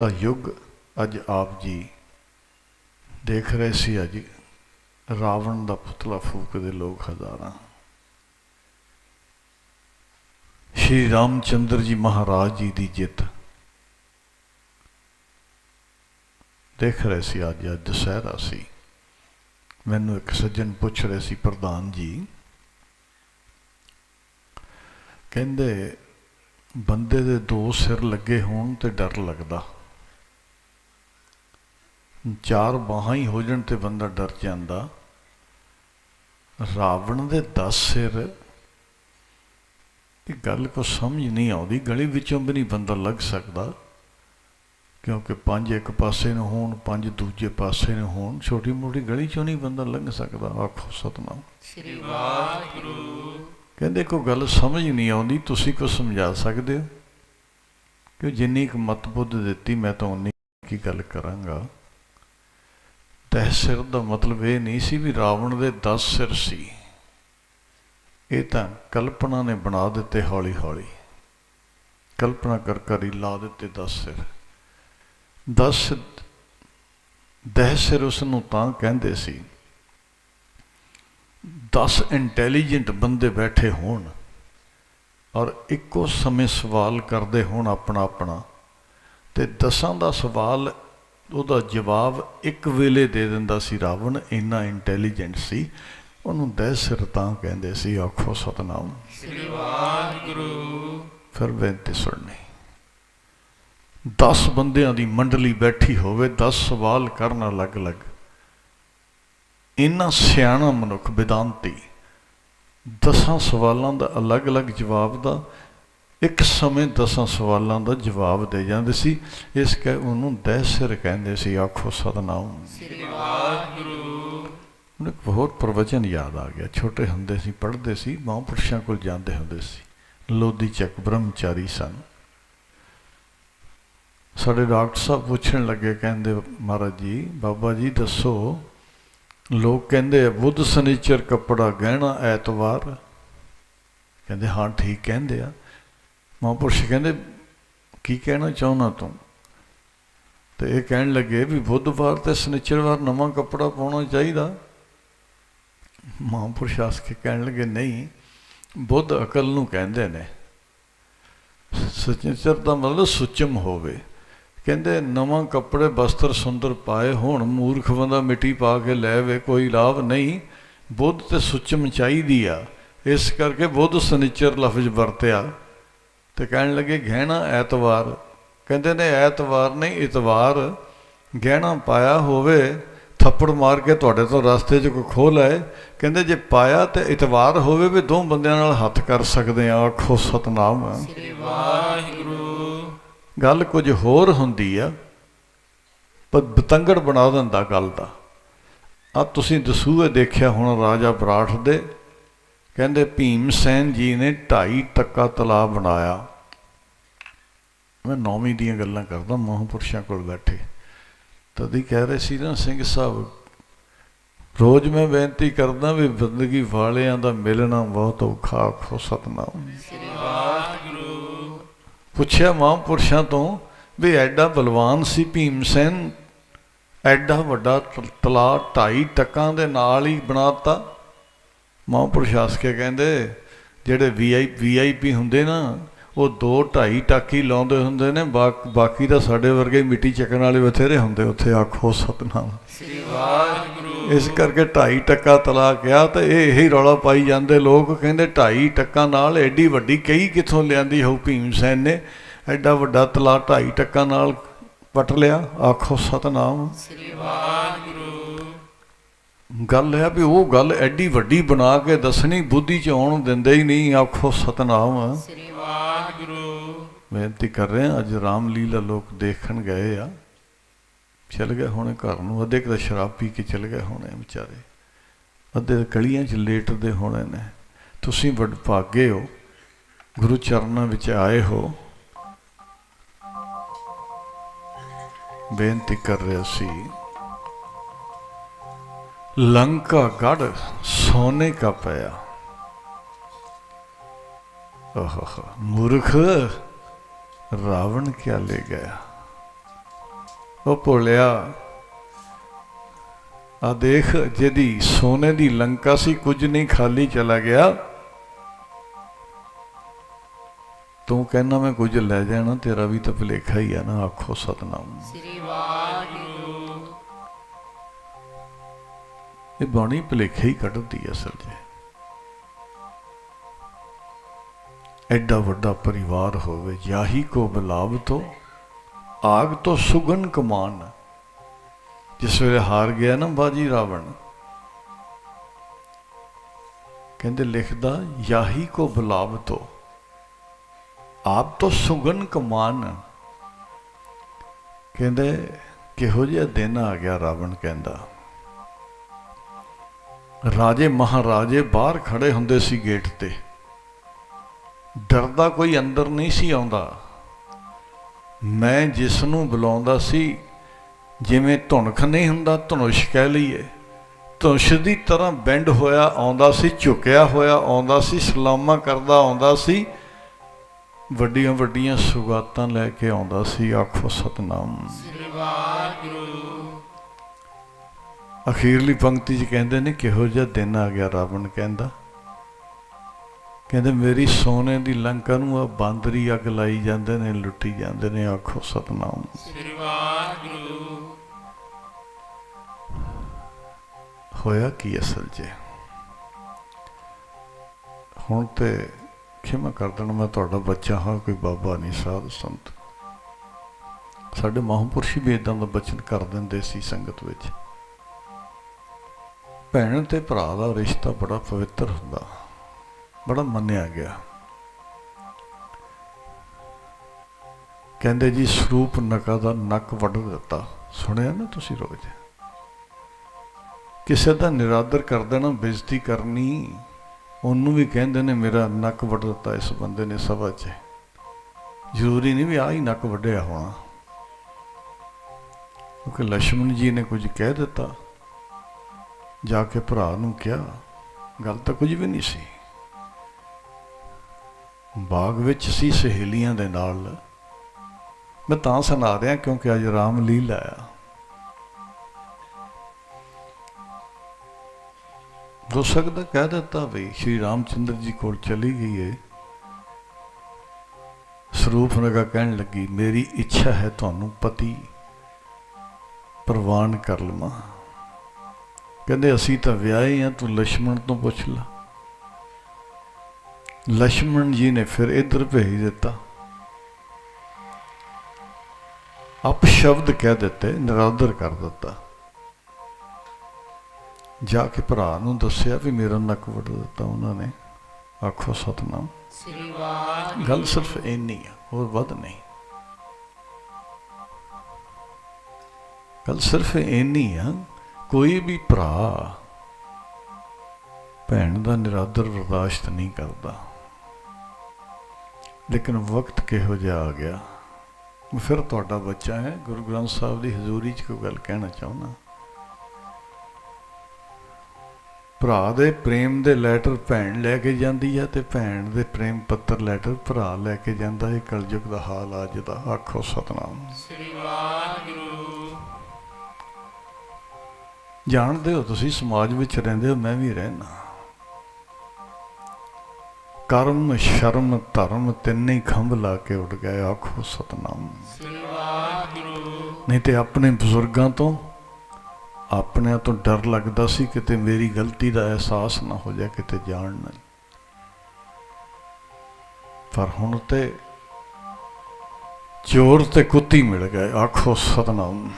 ਦਾ ਯੁੱਗ ਅੱਜ ਆਪ ਜੀ ਦੇਖ ਰਹੇ ਸੀ ਅੱਜ ਰਾਵਣ ਦਾ ਪੁਤਲਾ ਫੂਕਦੇ ਲੋਕ ਹਜ਼ਾਰਾਂ। ਸ਼੍ਰੀ ਰਾਮਚੰਦਰ ਜੀ ਮਹਾਰਾਜ ਜੀ ਦੀ ਜਿੱਤ। ਦੇਖ ਰਹੇ ਸੀ ਅੱਜ ਅੱਜ ਦੁਸਹਿਰਾ ਸੀ। ਮੈਨੂੰ ਇੱਕ ਸੱਜਣ ਪੁੱਛ ਰਹੇ ਸੀ ਪ੍ਰਧਾਨ ਜੀ, ਕਹਿੰਦੇ ਬੰਦੇ ਦੇ ਦੋ ਸਿਰ ਲੱਗੇ ਹੋਣ ਤੇ ਡਰ ਲੱਗਦਾ। ਚਾਰ ਬਾਹਾਂ ਹੀ ਹੋ ਜਾਣ ਤੇ ਬੰਦਾ ਡਰ ਜਾਂਦਾ। ਰਾਵਣ ਦੇ 10 ਸਿਰ। ਇਹ ਗੱਲ ਕੋ ਸਮਝ ਨਹੀਂ ਆਉਂਦੀ। ਗਲੀ ਵਿੱਚੋਂ ਵੀ ਨਹੀਂ ਬੰਦਾ ਲੱਗ ਸਕਦਾ। ਕਿਉਂਕਿ ਪੰਜ ਇੱਕ ਪਾਸੇ ਨੂੰ ਹੋਣ ਪੰਜ ਦੂਜੇ ਪਾਸੇ ਨੂੰ ਹੋਣ ਛੋਟੀ ਮੋਟੀ ਗਲੀ ਚੋਂ ਨਹੀਂ ਬੰਦਾ ਲੰਘ ਸਕਦਾ। ਆਖੋ ਸਤਨਾਮ। ਸ੍ਰੀ ਵਾਹਿਗੁਰੂ। ਕਹਿੰਦੇ ਕੋਈ ਗੱਲ ਸਮਝ ਨਹੀਂ ਆਉਂਦੀ ਤੁਸੀਂ ਕੋ ਸਮਝਾ ਸਕਦੇ ਹੋ? ਕਿ ਜਿੰਨੀ ਕੁ ਮਤ ਬੁੱਧ ਦਿੱਤੀ ਮੈਂ ਤਾਂ ਉਨੀ ਕੀ ਗੱਲ ਕਰਾਂਗਾ। ਤਹਿ ਸਿਰ ਦਾ ਮਤਲਬ ਇਹ ਨਹੀਂ ਸੀ ਵੀ ਰਾਵਣ ਦੇ 10 ਸਿਰ ਸੀ। ਇਹ ਤਾਂ ਕਲਪਨਾ ਨੇ ਬਣਾ ਦਿੱਤੇ ਹੌਲੀ ਹੌਲੀ ਕਲਪਨਾ ਕਰ ਕਰ ਹੀ ਲਾ ਦਿੱਤੇ 10 ਸਿਰ। 10 ਦਹਿ ਸਿਰ ਉਸ ਨੂੰ ਤਾਂ ਕਹਿੰਦੇ ਸੀ 10 ਇੰਟੈਲੀਜੈਂਟ ਬੰਦੇ ਬੈਠੇ ਹੋਣ ਔਰ ਇੱਕੋ ਸਮੇਂ ਸਵਾਲ ਕਰਦੇ ਹੋਣ ਆਪਣਾ ਆਪਣਾ ਤੇ ਦਸਾਂ ਦਾ ਸਵਾਲ ਉਹਦਾ ਜਵਾਬ ਇੱਕ ਵੇਲੇ ਦੇ ਦਿੰਦਾ ਸੀ ਰਾਵਣ ਇੰਨਾ ਇੰਟੈਲੀਜੈਂਟ ਸੀ। ਉਹਨੂੰ ਦਹਿ ਸਿਰ ਤਾਂ ਕਹਿੰਦੇ ਸੀ ਆਖੋ ਸਤਨਾਮ। ਸ੍ਰੀ ਵਾਹਿਗੁਰੂ। ਫਿਰ ਬੇਨਤੀ ਸੁਣਨੀ। 10 ਬੰਦਿਆਂ ਦੀ ਮੰਡਲੀ ਬੈਠੀ ਹੋਵੇ 10 ਸਵਾਲ ਕਰਨ ਅਲੱਗ-ਅਲੱਗ। ਇੰਨਾ ਸਿਆਣਾ ਮਨੁੱਖ ਵਿਦਾਂਤੀ ਦਸਾਂ ਸਵਾਲਾਂ ਦਾ ਅਲੱਗ-ਅਲੱਗ ਜਵਾਬ ਦਾ ਇੱਕ ਸਮੇਂ ਦਸਾਂ ਸਵਾਲਾਂ ਦਾ ਜਵਾਬ ਦੇ ਜਾਂਦੇ ਸੀ, ਇਸ ਕਰਕੇ ਉਹਨੂੰ ਦਹਿ ਸਿਰ ਕਹਿੰਦੇ ਸੀ, ਆਖੋ ਸਤਨਾਮ। ਸ੍ਰੀ ਵਾਹਿਗੁਰੂ ਉਹਨੂੰ ਇੱਕ ਹੋਰ ਪ੍ਰਵਚਨ ਯਾਦ ਆ ਗਿਆ, ਛੋਟੇ ਹੁੰਦੇ ਸੀ, ਪੜ੍ਹਦੇ ਸੀ ਮਹਾਂਪੁਰਸ਼ਾਂ ਕੋਲ ਜਾਂਦੇ ਹੁੰਦੇ ਸੀ। ਲੋਧੀ ਚੱਕ ਬ੍ਰਹਮਚਾਰੀ ਸਨ। ਸਾਡੇ ਡਾਕਟਰ ਸਾਹਿਬ ਪੁੱਛਣ ਲੱਗੇ, ਕਹਿੰਦੇ, ਮਹਾਰਾਜ ਜੀ, ਬਾਬਾ ਜੀ ਦੱਸੋ, ਲੋਕ ਕਹਿੰਦੇ ਆ, ਬੁੱਧ ਸਨੀਚਰ ਕੱਪੜਾ ਗਹਿਣਾ ਐਤਵਾਰ। ਕਹਿੰਦੇ, ਹਾਂ, ਠੀਕ ਕਹਿੰਦੇ ਆ। ਮਹਾਂਪੁਰਸ਼ ਕਹਿੰਦੇ, ਕੀ ਕਹਿਣਾ ਚਾਹੁੰਦਾ ਤੂੰ? ਤੇ ਇਹ ਕਹਿਣ ਲੱਗੇ ਵੀ ਬੁੱਧਵਾਰ ਤੇ ਸਨੀਚਰਵਾਰ ਨਵਾਂ ਕੱਪੜਾ ਪਾਉਣਾ ਚਾਹੀਦਾ। ਮਹਾਂਪੁਰਸ਼ ਆਸ ਕੇ ਕਹਿਣ ਲੱਗੇ, ਨਹੀਂ, ਬੁੱਧ ਅਕਲ ਨੂੰ ਕਹਿੰਦੇ ਨੇ। ਸਚਿੰਚਰ ਦਾ ਮਤਲਬ ਸੁਚਮ ਹੋਵੇ। ਕਹਿੰਦੇ, ਨਵਾਂ ਕੱਪੜੇ ਬਸਤਰ ਸੁੰਦਰ ਪਾਏ ਹੁਣ ਮੂਰਖ ਬੰਦਾ ਮਿੱਟੀ ਪਾ ਕੇ ਲੈ ਵੇ ਕੋਈ ਲਾਭ ਨਹੀਂ। ਬੁੱਧ ਤੇ ਸੁਚਮ ਚਾਹੀਦੀ ਆ। ਇਸ ਕਰਕੇ ਬੁੱਧ ਸਨੀਚਰ ਲਫ਼ਜ਼ ਵਰਤਿਆ। ਤੇ ਕਹਿਣ ਲੱਗੇ, ਗਹਿਣਾ ਐਤਵਾਰ। ਕਹਿੰਦੇ ਨੇ, ਐਤਵਾਰ ਨਹੀਂ, ਇਤਵਾਰ। ਗਹਿਣਾ ਪਾਇਆ ਹੋਵੇ, ਥੱਪੜ ਮਾਰ ਕੇ ਤੁਹਾਡੇ ਤੋਂ ਰਸਤੇ 'ਚ ਕੋਈ ਖੋਹ ਲਏ। ਕਹਿੰਦੇ, ਜੇ ਪਾਇਆ ਤੇ ਇਤਵਾਰ ਹੋਵੇ ਵੀ ਦੋ ਬੰਦਿਆਂ ਨਾਲ ਹੱਥ ਕਰ ਸਕਦੇ ਆ। ਆਖੋ, ਸਤਨਾਮ। ਸ੍ਰੀ ਵਾਹਿਗੁਰੂ ਗੱਲ ਕੁਝ ਹੋਰ ਹੁੰਦੀ ਆ, ਪਰ ਬਤੰਗੜ ਬਣਾ ਦਿੰਦਾ ਗੱਲ ਦਾ। ਆ ਤੁਸੀਂ ਦਸੂਹੇ ਦੇਖਿਆ ਹੁਣ ਰਾਜਾ ਬਰਾਠ ਦੇ। ਕਹਿੰਦੇ ਭੀਮ ਸੈਨ ਜੀ ਨੇ ਢਾਈ ਟੱਕਾ ਤਲਾਬ ਬਣਾਇਆ। ਮੈਂ ਨੌਵੀਂ ਦੀਆਂ ਗੱਲਾਂ ਕਰਦਾ, ਮਹਾਂਪੁਰਸ਼ਾਂ ਕੋਲ ਬੈਠੇ। ਤਦ ਹੀ ਕਹਿ ਰਹੇ ਸੀ ਨਾ, ਸਿੰਘ ਸਾਹਿਬ, ਰੋਜ਼ ਮੈਂ ਬੇਨਤੀ ਕਰਦਾ ਵੀ ਜ਼ਿੰਦਗੀ ਵਾਲਿਆਂ ਦਾ ਮਿਲਣਾ ਬਹੁਤ ਔਖਾ ਆਖੋ ਸਤਨਾਮ। ਸ੍ਰੀ ਵਾਹਿਗੁਰੂ ਪੁੱਛਿਆ ਮਹਾਂਪੁਰਸ਼ਾਂ ਤੋਂ ਵੀ ਐਡਾ ਬਲਵਾਨ ਸੀ ਭੀਮ ਸੈਨ, ਐਡਾ ਵੱਡਾ ਤ- ਤਲਾਅ ਢਾਈ ਟੱਕਾਂ ਦੇ ਨਾਲ ਹੀ ਬਣਾਤਾ। ਮਹਾਂਪੁਰਸ਼ ਹੱਸ ਕਹਿੰਦੇ, ਜਿਹੜੇ ਵੀਆਈ ਵੀਆਈਪੀ ਹੁੰਦੇ ਨਾ, ਉਹ ਦੋ ਢਾਈ ਟਾਕੀ ਲਾਉਂਦੇ ਹੁੰਦੇ ਨੇ ਬਾਕ- ਬਾਕੀ ਤਾਂ ਸਾਡੇ ਵਰਗੇ ਮਿੱਟੀ ਚੱਕਣ ਵਾਲੇ ਬਥੇਰੇ ਹੁੰਦੇ ਉੱਥੇ, ਆਖੋ ਸਤਨਾਮ। ਸ੍ਰੀ ਵਾਹਿਗੁਰੂ ਇਸ ਕਰਕੇ ਢਾਈ ਟੱਕਾ ਤਲਾ ਗਿਆ ਤੇ ਇਹ ਹੀ ਰੌਲਾ ਪਾਈ ਜਾਂਦੇ ਲੋਕ, ਕਹਿੰਦੇ ਢਾਈ ਟੱਕਾ ਨਾਲ ਐਡੀ ਵੱਡੀ ਕਈ ਕਿੱਥੋਂ ਲਿਆਂਦੀ ਹੋਊ ਭੀਮ ਸੈਨ ਨੇ, ਐਡਾ ਵੱਡਾ ਤਲਾ ਢਾਈ ਟੱਕਾ ਨਾਲ ਪਟ ਲਿਆ, ਆਖੋ ਸਤਨਾਮ। ਸ੍ਰੀ ਵਾਹਿਗੁਰੂ। ਗੱਲ ਹੈ ਵੀ ਉਹ ਗੱਲ ਐਡੀ ਵੱਡੀ ਬਣਾ ਕੇ ਦੱਸਣੀ ਬੁੱਧੀ ਚ ਆਉਣ ਦਿੰਦੇ ਹੀ ਨਹੀਂ ਆਖੋ ਸਤਨਾਮ। ਸ੍ਰੀ ਵਾਹਿਗੁਰੂ। ਬੇਨਤੀ ਕਰ ਰਹੇ ਹਾਂ ਅੱਜ ਰਾਮਲੀਲਾ ਲੋਕ ਦੇਖਣ ਗਏ ਆ। ਚਲ ਗਏ ਹੋਣੇ ਘਰ ਨੂੰ ਅੱਧੇ ਕੁ ਸ਼ਰਾਬ ਪੀ ਕੇ ਚਲ ਗਏ ਹੋਣੇ ਵਿਚਾਰੇ। ਅੱਧੇ ਗਲੀਆਂ 'ਚ ਲੇਟਦੇ ਹੋਣੇ ਨੇ। ਤੁਸੀਂ ਵੱਡ ਭਾਗੇ ਹੋ ਗੁਰੂ ਚਰਨਾਂ ਵਿੱਚ ਆਏ ਹੋ। ਬੇਨਤੀ ਕਰ ਰਿਹਾ ਸੀ ਲੰਕਾ ਗੜ ਸੋਨੇ ਕਾ ਪਿਆ ओहो मूर्ख रावण क्या ले गया ਉਹ ਭੋਲਿਆ ਆ ਦੇਖ ਜਿਹਦੀ ਸੋਨੇ ਦੀ ਲੰਕਾ ਸੀ ਕੁਝ ਨਹੀਂ ਖਾਲੀ ਚਲਾ ਗਿਆ ਤੂੰ ਕਹਿੰਦਾ ਮੈਂ ਕੁਝ ਲੈ ਜਾਣਾ ਤੇਰਾ ਵੀ ਤਾਂ ਭੁਲੇਖਾ ਹੀ ਆ ਨਾ ਆਖੋ ਸਤਨਾਮ ਸ੍ਰੀ ਵਾਹਿਗੁਰੂ ਇਹ ਬਾਣੀ ਭੁਲੇਖੇ ਹੀ ਕੱਢਦੀ ਹੈ ਅਸਲ 'ਚ। ਐਡਾ ਵੱਡਾ ਪਰਿਵਾਰ ਹੋਵੇ, ਯਾਹੀ ਕੋ ਬਲਾਵ ਤੋਂ, ਆਗ ਤੋਂ ਸੁਗਨ ਕਮਾਨ। ਜਿਸ ਵੇਲੇ ਹਾਰ ਗਿਆ ਨਾ ਬਾਜੀ ਰਾਵਣ, ਕਹਿੰਦੇ ਲਿਖਦਾ, ਯਾਹੀ ਕੋ ਬੁਲਾਵ ਤੋਂ, ਆਪ ਤੋਂ ਸੁਗਨ ਕਮਾਨ। ਕਹਿੰਦੇ, ਕਿਹੋ ਜਿਹਾ ਦਿਨ ਆ ਗਿਆ ਰਾਵਣ ਕਹਿੰਦਾ। ਰਾਜੇ ਮਹਾਰਾਜੇ ਬਾਹਰ ਖੜੇ ਹੁੰਦੇ ਸੀ ਗੇਟ ਤੇ। ਡਰਦਾ ਕੋਈ ਅੰਦਰ ਨਹੀਂ ਸੀ ਆਉਂਦਾ। ਮੈਂ ਜਿਸ ਨੂੰ ਬੁਲਾਉਂਦਾ ਸੀ, ਜਿਵੇਂ ਧੁਣਖ ਨਹੀਂ ਹੁੰਦਾ, ਧਨੁਸ਼ ਕਹਿ ਲਈਏ। ਧਨੁਸ਼ ਦੀ ਤਰ੍ਹਾਂ ਬੈਂਡ ਹੋਇਆ ਆਉਂਦਾ ਸੀ, ਝੁਕਿਆ ਹੋਇਆ ਆਉਂਦਾ ਸੀ, ਸਲਾਮਾ ਕਰਦਾ ਆਉਂਦਾ ਸੀ। ਵੱਡੀਆਂ ਵੱਡੀਆਂ ਸੁਗਾਤਾਂ ਲੈ ਕੇ ਆਉਂਦਾ ਸੀ ਆਖੋ ਸਤਨਾਮ। ਸ੍ਰੀ ਵਾਹਿਗੁਰੂ। ਅਖੀਰਲੀ ਪੰਕਤੀ 'ਚ ਕਹਿੰਦੇ ਨੇ ਕਿਹੋ ਜਿਹਾ ਦਿਨ ਆ ਗਿਆ ਰਾਵਣ ਕਹਿੰਦਾ ਕਹਿੰਦੇ ਮੇਰੀ ਸੋਨੇ ਦੀ ਲੰਕਾ ਨੂੰ ਆ ਬਾਂਦਰੀ ਅੱਗ ਲਾਈ ਜਾਂਦੇ ਨੇ ਲੁੱਟੀ ਜਾਂਦੇ ਨੇ ਆਖੋ ਸਤਨਾਮ। ਸ੍ਰੀ ਵਾਹਿਗੁਰੂ। ਹੋਇਆ ਕੀ ਅਸਲ 'ਚ ਹੁਣ ਤੇ ਖਿਮਾ ਕਰ ਦੇਣਾ ਮੈਂ ਤੁਹਾਡਾ ਬੱਚਾ ਹਾਂ ਕੋਈ ਬਾਬਾ ਨਹੀਂ ਸਾਧ ਸੰਤ। ਸਾਡੇ ਮਹਾਂਪੁਰਸ਼ ਵੀ ਇਦਾਂ ਦਾ ਬਚਨ ਕਰ ਦਿੰਦੇ ਸੀ ਸੰਗਤ ਵਿੱਚ। ਭੈਣ ਤੇ ਭਰਾ ਦਾ ਰਿਸ਼ਤਾ ਬੜਾ ਪਵਿੱਤਰ ਹੁੰਦਾ। ਬੜਾ ਮੰਨਿਆ ਗਿਆ। ਕਹਿੰਦੇ ਜੀ, ਸਰੂਪ ਨਕਾ ਦਾ ਨੱਕ ਵੱਢ ਦਿੱਤਾ। ਸੁਣਿਆ ਨਾ ਤੁਸੀਂ ਰੋਜ਼? ਕਿਸੇ ਦਾ ਨਿਰਾਦਰ ਕਰ ਦੇਣਾ, ਬੇਇੱਜ਼ਤੀ ਕਰਨੀ, ਉਹਨੂੰ ਵੀ ਕਹਿੰਦੇ ਨੇ, ਮੇਰਾ ਨੱਕ ਵੱਢ ਦਿੱਤਾ ਇਸ ਬੰਦੇ ਨੇ ਸਭਾ 'ਚ। ਜ਼ਰੂਰੀ ਨਹੀਂ ਵੀ ਆ ਹੀ ਨੱਕ ਵੱਢਿਆ ਹੋਣਾ। ਕਿਉਂਕਿ ਲక్ష్మణ ਜੀ ਨੇ ਕੁਝ ਕਹਿ ਦਿੱਤਾ। ਜਾ ਕੇ ਭਰਾ ਨੂੰ ਕਿਹਾ, ਗੱਲ ਤਾਂ ਕੁਝ ਵੀ ਨਹੀਂ ਸੀ। ਬਾਗ ਵਿੱਚ ਸੀ ਸਹੇਲੀਆਂ ਦੇ ਨਾਲ। ਮੈਂ ਤਾਂ ਸੁਣਾ ਰਿਹਾ ਕਿਉਂਕਿ ਅੱਜ ਰਾਮ ਲੀਲਾ ਆ ਹੋ ਸਕਦਾ ਕਹਿ ਦਿੱਤਾ ਵੀ ਸ਼੍ਰੀ ਰਾਮਚੰਦਰ ਜੀ ਕੋਲ ਚਲੀ ਗਈ ਏ। ਸਰੂਪ ਨਗਾ ਕਹਿਣ ਲੱਗੀ, ਮੇਰੀ ਇੱਛਾ ਹੈ ਤੁਹਾਨੂੰ ਪਤੀ ਪ੍ਰਵਾਨ ਕਰ ਲਵਾਂ। ਕਹਿੰਦੇ, ਅਸੀਂ ਤਾਂ ਵਿਆਹੇ ਆ, ਤੂੰ ਲక్ష్మణ ਤੋਂ ਪੁੱਛ ਲੈ। ਲక్ష్మణ ਜੀ ਨੇ ਫਿਰ ਇੱਧਰ ਭੇਜ ਦਿੱਤਾ। ਅਪ ਸ਼ਬਦ ਕਹਿ ਦਿੱਤੇ, ਨਿਰਾਦਰ ਕਰ ਦਿੱਤਾ। ਜਾ ਕੇ ਭਰਾ ਨੂੰ ਦੱਸਿਆ ਵੀ ਮੇਰਾ ਨੱਕ ਵੱਢ ਦਿੱਤਾ ਉਹਨਾਂ ਨੇ। ਆਖੋ, ਸਤਨਾਮ ਸ੍ਰੀ ਗੱਲ ਸਿਰਫ ਇੰਨੀ ਆ, ਹੋਰ ਵੱਧ ਨਹੀਂ। ਗੱਲ ਸਿਰਫ ਇੰਨੀ ਆ ਕੋਈ ਵੀ ਭਰਾ ਭੈਣ ਦਾ ਨਿਰਾਦਰ ਬਰਦਾਸ਼ਤ ਨਹੀਂ ਕਰਦਾ। ਲੇਕਿਨ ਵਕਤ ਕਿਹੋ ਜਿਹਾ ਆ ਗਿਆ। ਫਿਰ ਤੁਹਾਡਾ ਬੱਚਾ ਹੈ। ਗੁਰੂ ਗ੍ਰੰਥ ਸਾਹਿਬ ਦੀ ਹਜ਼ੂਰੀ 'ਚ ਕੋਈ ਗੱਲ ਕਹਿਣਾ ਚਾਹੁੰਦਾ? ਭਰਾ ਦੇ ਪ੍ਰੇਮ ਦੇ ਲੈਟਰ ਭੈਣ ਲੈ ਕੇ ਜਾਂਦੀ ਹੈ ਤੇ ਭੈਣ ਦੇ ਪ੍ਰੇਮ ਪੱਤਰ ਲੈਟਰ ਭਰਾ ਲੈ ਕੇ ਜਾਂਦਾ। ਹੈ ਕਲਯੁਗ ਦਾ ਹਾਲ ਅੱਜ ਦਾ ਆਖੋ ਸਤਨਾਮ। ਸ੍ਰੀ ਵਾਹਿਗੁਰੂ। ਜਾਣਦੇ ਹੋ ਤੁਸੀਂ, ਸਮਾਜ ਵਿੱਚ ਰਹਿੰਦੇ ਹੋ, ਮੈਂ ਵੀ ਰਹਿਣਾ ਕਰਮ, ਸ਼ਰਮ, ਧਰਮ ਤਿੰਨੇ ਹੀ ਖੰਭ ਲਾ ਕੇ ਉੱਡ ਗਏ, ਆਖੋ ਸਤਨਾਮ। ਨਹੀਂ ਤੇ ਆਪਣੇ ਬਜ਼ੁਰਗਾਂ ਤੋਂ, ਆਪਣਿਆਂ ਤੋਂ ਡਰ ਲੱਗਦਾ ਸੀ ਕਿਤੇ ਮੇਰੀ ਗਲਤੀ ਦਾ ਅਹਿਸਾਸ ਨਾ ਹੋ ਜਾਏ, ਕਿਤੇ ਜਾਣ ਨਾ ਪਰ ਹੁਣ ਤੇ ਚੋਰ ਤੇ ਕੁੱਤੀ ਮਿਲ ਗਏ, ਆਖੋ ਸਤਨਾਮ।